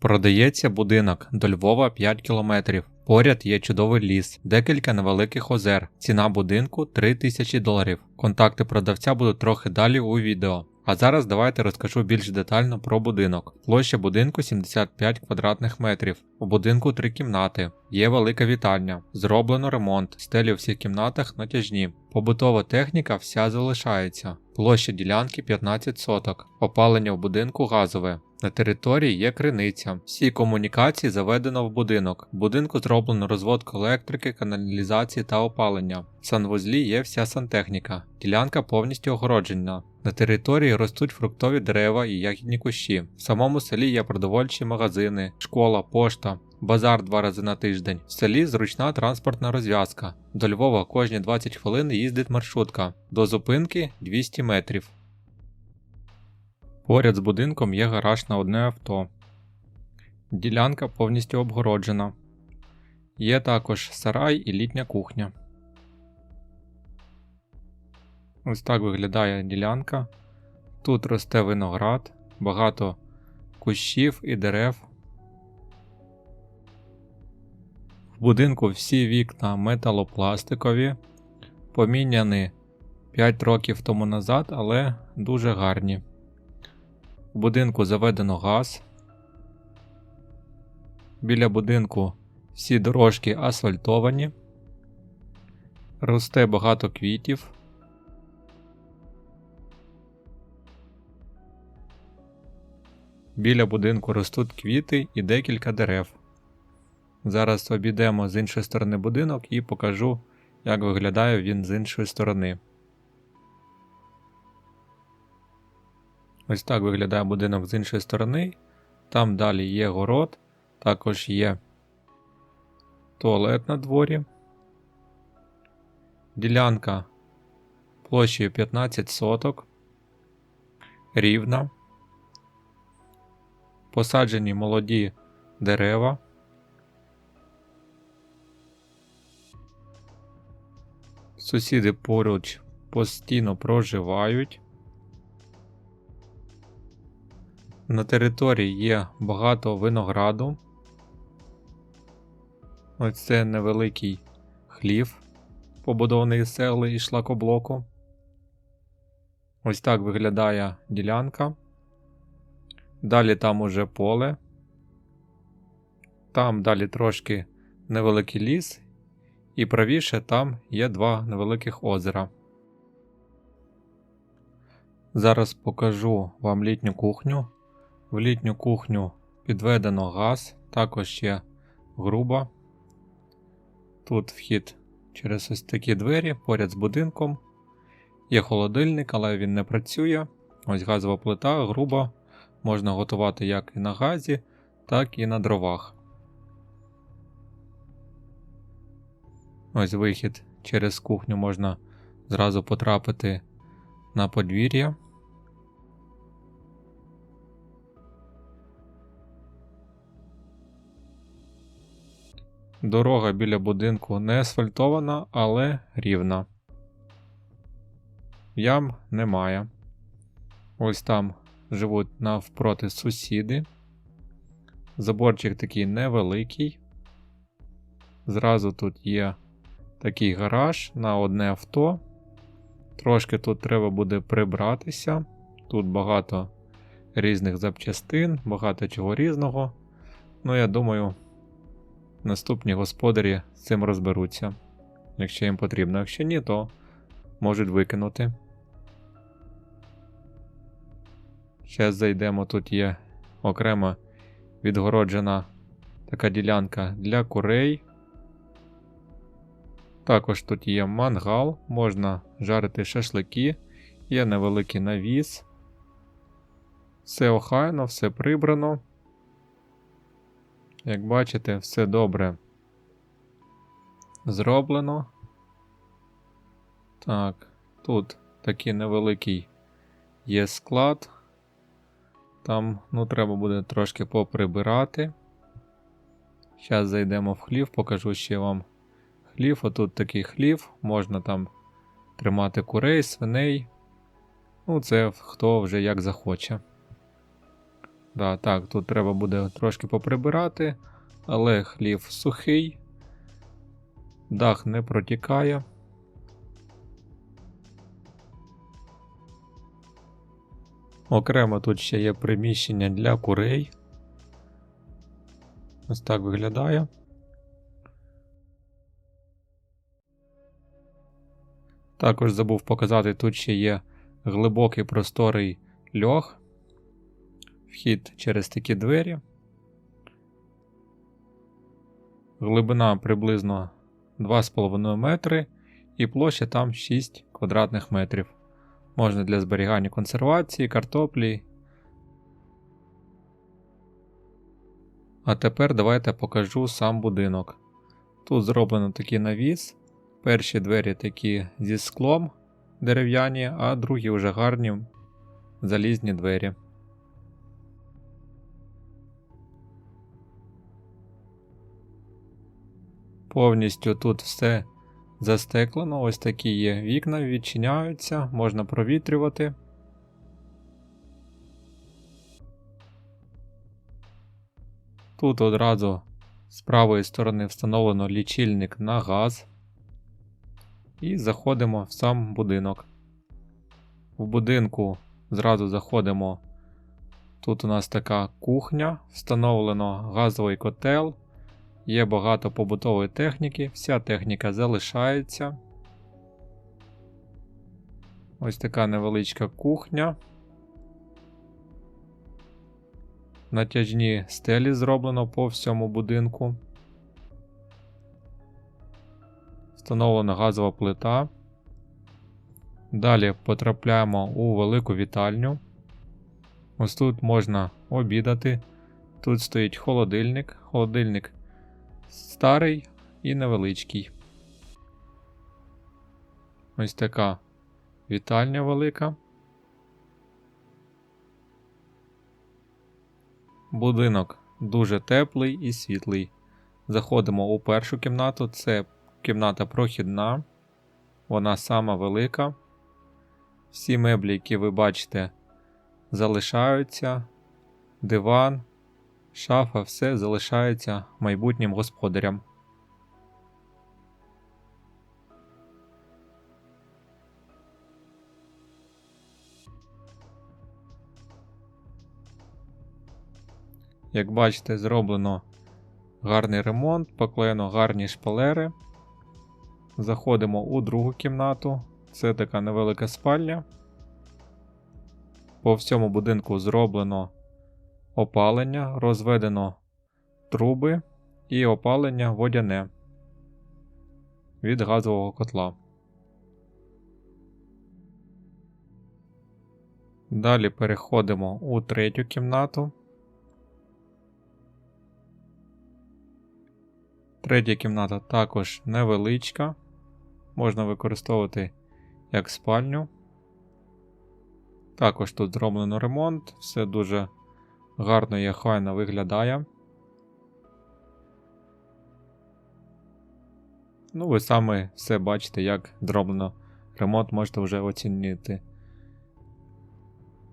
Продається будинок до Львова 5 кілометрів. Поряд є чудовий ліс, декілька невеликих озер. Ціна будинку 3000 доларів. Контакти продавця будуть трохи далі у відео. А зараз давайте розкажу більш детально про будинок. Площа будинку 75 квадратних метрів. У будинку три кімнати. Є велика вітальня. Зроблено ремонт, стелі у всіх кімнатах натяжні. Побутова техніка вся залишається. Площа ділянки 15 соток. Опалення в будинку газове. На території є криниця. Всі комунікації заведено в будинок. В будинку зроблено розводку електрики, каналізації та опалення. В санвузлі є вся сантехніка. Ділянка повністю огороджена. На території ростуть фруктові дерева і ягідні кущі. В самому селі є продовольчі магазини, школа, пошта. Базар два рази на тиждень. В селі зручна транспортна розв'язка. До Львова кожні 20 хвилин їздить маршрутка. До зупинки 200 метрів. Поряд з будинком є гараж на одне авто. Ділянка повністю обгороджена. Є також сарай і літня кухня. Ось так виглядає ділянка. Тут росте виноград, багато кущів і дерев. В будинку всі вікна металопластикові, поміняні 5 років тому назад, але дуже гарні. В будинку заведено газ. Біля будинку всі дорожки асфальтовані. Росте багато квітів. Біля будинку ростуть квіти і декілька дерев. Зараз обійдемо з іншої сторони будинок і покажу, як виглядає він з іншої сторони. Ось так виглядає будинок з іншої сторони. Там далі є город, також є туалет на дворі. Ділянка площею 15 соток. Рівна. Посаджені молоді дерева. Сусіди поруч постійно проживають. На території є багато винограду. Ось це невеликий хлів, побудований з цегли і шлакоблоку. Ось так виглядає ділянка. Далі там уже поле. Там далі трошки невеликий ліс, і правіше там є два невеликих озера. Зараз покажу вам літню кухню. В літню кухню підведено газ, також є груба. Тут вхід через ось такі двері поряд з будинком. Є холодильник, але він не працює. Ось газова плита, груба. Можна готувати як і на газі, так і на дровах. Ось вихід через кухню можна зразу потрапити на подвір'я. Дорога біля будинку не асфальтована, але рівна. Ям немає. Ось там живуть навпроти сусіди. Заборчик такий невеликий. Зразу тут є такий гараж на одне авто. Трошки тут треба буде прибратися. Тут багато різних запчастин, багато чого різного. Ну, я думаю, наступні господарі з цим розберуться, якщо їм потрібно. Якщо ні, то можуть викинути. Зараз зайдемо, тут є окрема відгороджена така ділянка для курей. Також тут є мангал, можна жарити шашлики, є невеликий навіс. Все охайно, все прибрано. Як бачите, все добре зроблено. Так, тут такий невеликий є склад. Там, ну, треба буде трошки поприбирати. Зараз зайдемо в хлів, покажу ще вам хлів. Отут такий хлів, можна там тримати курей, свиней. Ну, це хто вже як захоче. Да, так, тут треба буде трошки поприбирати, але хлів сухий, дах не протікає. Окремо тут ще є приміщення для курей. Ось так виглядає. Також забув показати, тут ще є глибокий просторий льох, вхід через такі двері. Глибина приблизно 2,5 метри і площа там 6 квадратних метрів. Можна для зберігання консервації, картоплі. А тепер давайте покажу сам будинок. Тут зроблено такий навіс. Перші двері такі зі склом дерев'яні, а другі вже гарні залізні двері. Повністю тут все застеклено, ось такі є вікна, відчиняються, можна провітрювати. Тут одразу з правої сторони встановлено лічильник на газ. І заходимо в сам будинок. В будинку зразу заходимо. Тут у нас така кухня, встановлено газовий котел. Є багато побутової техніки, вся техніка залишається. Ось така невеличка кухня. Натяжні стелі зроблено по всьому будинку. Встановлена газова плита. Далі потрапляємо у велику вітальню. Ось тут можна обідати. Тут стоїть холодильник. Холодильник старий і невеличкий. Ось така вітальня велика. Будинок дуже теплий і світлий. Заходимо у першу кімнату, це кімната прохідна, вона сама велика. Всі меблі, які ви бачите, залишаються, диван, шафа, все залишається майбутнім господарям. Як бачите, зроблено гарний ремонт, поклеєно гарні шпалери. Заходимо у другу кімнату. Це така невелика спальня. По всьому будинку зроблено опалення, розведено труби і опалення водяне від газового котла. Далі переходимо у третю кімнату. Третя кімната також невеличка, можна використовувати як спальню. Також тут зроблено ремонт, все дуже гарно і охайно виглядає. Ну, ви саме все бачите, як зроблено ремонт, можете вже оцінити.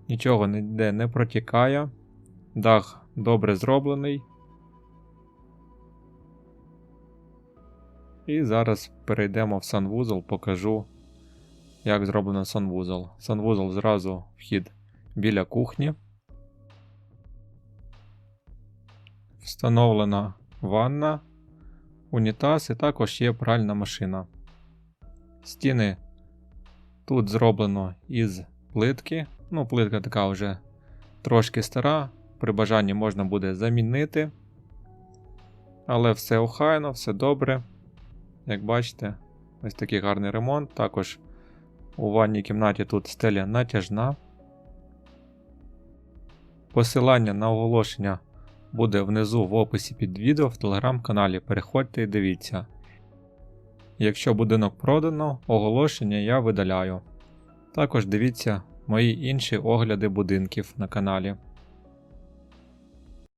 Нічого ніде не протікає, дах добре зроблений. І зараз перейдемо в санвузол, покажу, як зроблено санвузол. Санвузол зразу вхід біля кухні. Встановлена ванна, унітаз і також є пральна машина. Стіни тут зроблено із плитки. Ну, плитка така вже трошки стара, при бажанні можна буде замінити. Але все охайно, все добре. Як бачите, ось такий гарний ремонт. Також у ванній кімнаті тут стеля натяжна. Посилання на оголошення буде внизу в описі під відео в телеграм-каналі. Переходьте і дивіться. Якщо будинок продано, оголошення я видаляю. Також дивіться мої інші огляди будинків на каналі.